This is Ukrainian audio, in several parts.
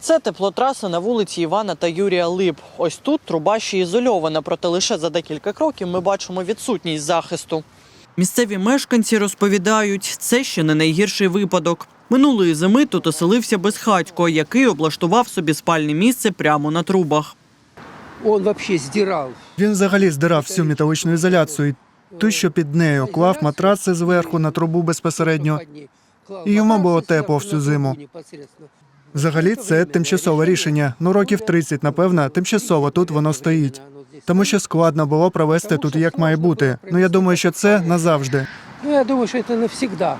Це теплотраса на вулиці Івана та Юрія Лип. Ось тут труба ще ізольована, проте лише за декілька кроків ми бачимо відсутність захисту. Місцеві мешканці розповідають, це ще не найгірший випадок. Минулої зими тут оселився безхатько, який облаштував собі спальне місце прямо на трубах. Он вообще сдирал. Він взагалі здирав всю металичну ізоляцію. Ту, що під нею, клав матраци зверху на трубу безпосередньо. І йому було тепло всю зиму. Взагалі, це тимчасове рішення. Ну, років 30, напевно, тимчасово тут воно стоїть. Тому що складно було провести тут як має бути. Ну я думаю, що це назавжди. Ну, я думаю, что это навсегда.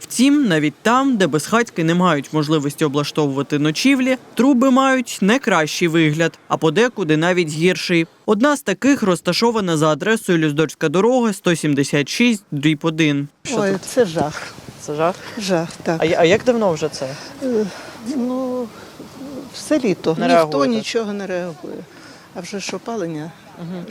Втім, навіть там, де безхатьки не мають можливості облаштовувати ночівлі, труби мають не кращий вигляд, а подекуди навіть гірший. Одна з таких розташована за адресою Люздорська дорога 176 дріб 1. Ой, це жах. Це жах. Жах, так. А, а як давно вже це? Ну, все літо. Не Ніхто реагуєте? нічого не реагує. А вже ж опалення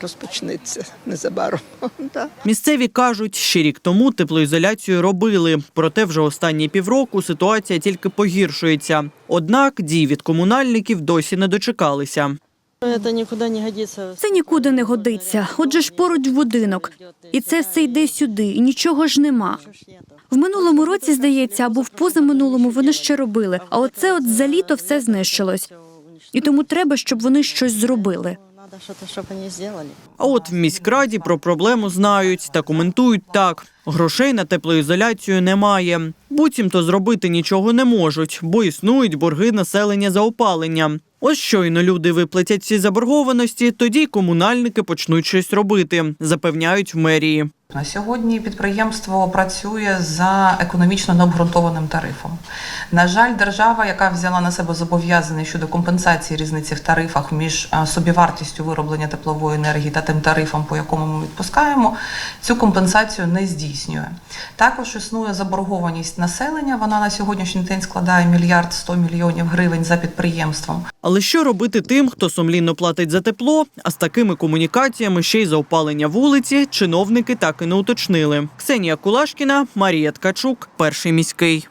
розпочнеться незабаром. Да. Місцеві кажуть, ще рік тому теплоізоляцію робили, проте вже останні півроку ситуація тільки погіршується. Однак дій від комунальників досі не дочекалися. Це нікуди не годиться. Це нікуди не годиться. Отже ж поруч будинок. І це все йде сюди, і нічого ж нема. В минулому році, здається, або в позаминулому вони ще робили. А оце от за літо все знищилось. І тому треба, щоб вони щось зробили. А от в міськраді про проблему знають та коментують так: грошей на теплоізоляцію немає. Буцімто зробити нічого не можуть, бо існують борги населення за опалення. Ось щойно люди виплатять всі заборгованості, тоді комунальники почнуть щось робити, запевняють в мерії. На сьогодні підприємство працює за економічно необґрунтованим тарифом. На жаль, держава, яка взяла на себе зобов'язання щодо компенсації різниці в тарифах між е, собівартістю вироблення теплової енергії та тим тарифом, по якому ми відпускаємо, цю компенсацію не здійснює. Також існує заборгованість населення. Вона на сьогоднішній день складає мільярд 100 мільйонів гривень за підприємством. Але що робити тим, хто сумлінно платить за тепло, а з такими комунікаціями ще й за опалення вулиці, чиновники так і не уточнили. Ксенія Кулашкіна, Марія Ткачук, перший міський.